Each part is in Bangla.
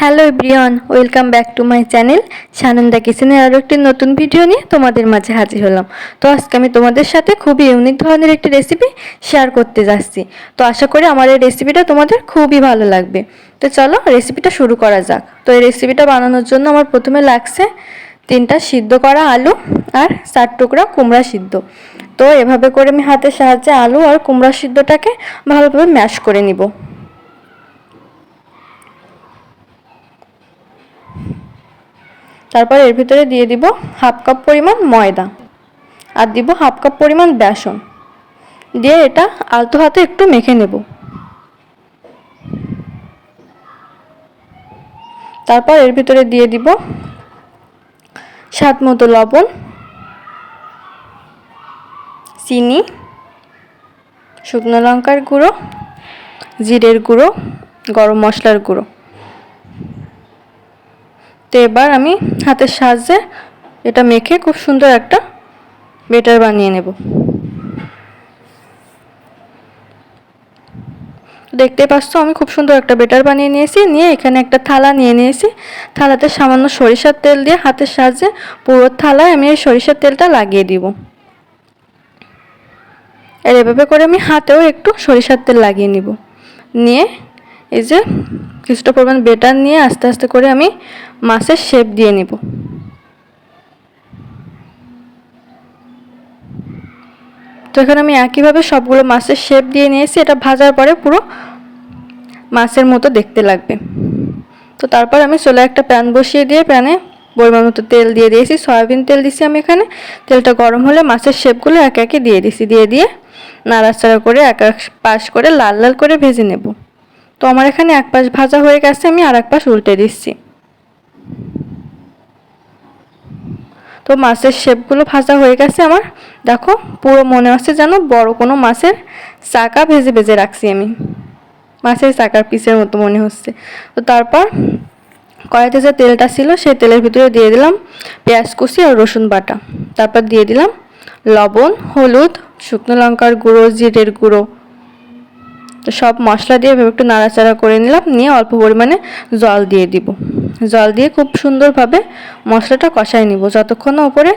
Hello everyone, welcome back to my channel Sananda কিচেনের আরও একটি নতুন ভিডিও নিয়ে তোমাদের মাঝে হাজির হলাম। তো আজকে আমি তোমাদের সাথে খুবই ইউনিক ধরনের একটি রেসিপি শেয়ার করতে যাচ্ছি। তো আশা করি আমার এই রেসিপিটা তোমাদের খুবই ভালো লাগবে। তো চলো রেসিপিটা শুরু করা যাক। তো এই রেসিপিটা বানানোর জন্য আমার প্রথমে লাগছে তিনটা সিদ্ধ করা আলু আর চার টুকরা কুমড়া সিদ্ধ। তো এভাবে করে আমি হাতের সাহায্যে আলু আর কুমড়া সিদ্ধটাকে ভালোভাবে ম্যাশ করে নিব। তারপর এর ভিতরে দিয়ে দিব হাফ কাপ পরিমাণ ময়দা আর দিব হাফ কাপ পরিমাণ বেসন। দিয়ে এটা আলতো হাতে একটু মেখে নেব। তারপর এর ভিতরে দিয়ে দিব স্বাদ মতো লবণ, চিনি, শুকনো লঙ্কার গুঁড়ো, জিরের গুঁড়ো, গরম মশলার গুঁড়ো। তো এবার আমি হাতের সাহায্যে এটা মেখে খুব সুন্দর একটা বেটার বানিয়ে নেব। দেখতে পাচ্ছ, আমি খুব সুন্দর একটা বেটার বানিয়ে নিয়েছি। নিয়ে এখানে একটা থালা নিয়ে নিয়েছি। থালাতে সামান্য সরিষার তেল দিয়ে হাতের সাহায্যে পুরো থালায় আমি এই সরিষার তেলটা লাগিয়ে দিব। আর এভাবে করে আমি হাতেও একটু সরিষার তেল লাগিয়ে নিব। নিয়ে এই যে কিছুটা পরিমাণ বেটার নিয়ে আস্তে আস্তে করে আমি মাছের শেপ দিয়ে নিব। তো এখানে আমি একইভাবে সবগুলো মাছের শেপ দিয়ে নিয়েছি, এটা ভাজার পরে পুরো মাছের মতো দেখতে লাগবে। তো তারপর আমি চলে একটা প্যান বসিয়ে দিয়ে প্যানে পরিমাণ মতো তেল দিয়ে দিয়েছি, সয়াবিন তেল দিছি আমি এখানে। তেলটা গরম হলে মাছের শেপগুলো একে একে দিয়ে দিছি, দিয়ে দিয়ে নাড়াচাড়া করে এক এক পাশ করে লাল লাল করে ভেজে নেব। তো আমার এখানে এক পাশ ভাজা হয়ে গেছে, আমি আর এক পাশ উল্টে দিচ্ছি। তো মাছের শেপগুলো ভাজা হয়ে গেছে আমার। দেখো, পুরো মনে হচ্ছে যেন বড় কোনো মাছের চাকা ভেজে ভেজে রাখছি আমি। মাছের চাকার পিসের মতো মনে হচ্ছে। তো তারপর কড়াইতে যে তেলটা ছিল, সেই তেলের ভিতরে দিয়ে দিলাম পেঁয়াজ কুচি আর রসুন বাটা। তারপর দিয়ে দিলাম লবণ, হলুদ, শুকনো লঙ্কার গুঁড়ো, জিরের গুঁড়ো তো সব মশলা দিয়ে এভাবে একটু নাড়াচাড়া করে নিলাম। নিয়ে অল্প পরিমাণে জল দিয়ে দিব। জল দিয়ে খুব সুন্দরভাবে মশলাটা কষাই নিব, যতক্ষণ ওপরে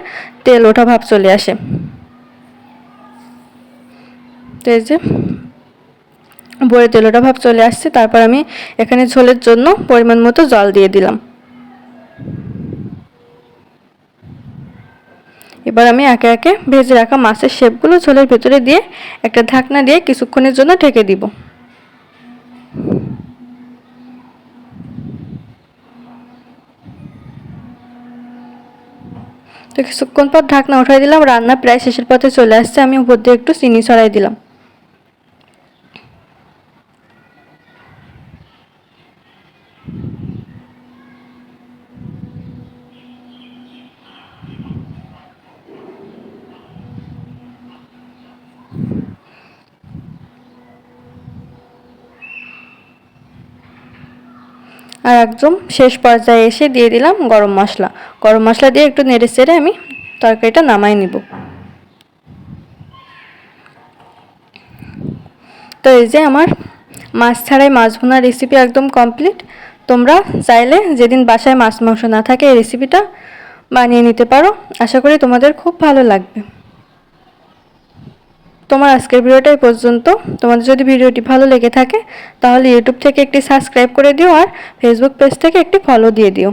তেল ওঠা ভাব চলে আসে। তো এই যে ভরে তেল ওঠা ভাব চলে আসছে, তারপর আমি এখানে ঝোলের জন্য পরিমাণ মতো জল দিয়ে দিলাম। এবার আমি একে একে ভেজে রাখা মাছের শেপগুলো ঝোলের ভেতরে দিয়ে একটা ঢাকনা দিয়ে কিছুক্ষণের জন্য ঢেকে দিব। তো কিছুক্ষণ পর ঢাকনা উঠাই দিলাম, রান্না প্রায় শেষের পথে চলে আসছে। আমি উপর দিয়ে একটু চিনি ছড়াই দিলাম। আর একদম শেষ পর্যায়ে এসে দিয়ে দিলাম গরম মশলা। গরম মশলা দিয়ে একটু নেড়ে চেড়ে আমি তরকারিটা নামাই নিব। তো এই যে আমার মাছ ছাড়াই মাছ ভুনার রেসিপি একদম কমপ্লিট তোমরা চাইলে যেদিন বাসায় মাছ মাংস না থাকে এই রেসিপিটা বানিয়ে নিতে পারো। আশা করি তোমাদের খুব ভালো লাগবে। তোমার আজকের ভিডিওটাই পর্যন্ত। তোমাদের যদি ভিডিওটি ভালো লেগে থাকে, তাহলে ইউটিউব থেকে একটি সাবস্ক্রাইব করে দিও আর ফেসবুক পেজ থেকে একটি ফলো দিয়ে দিও।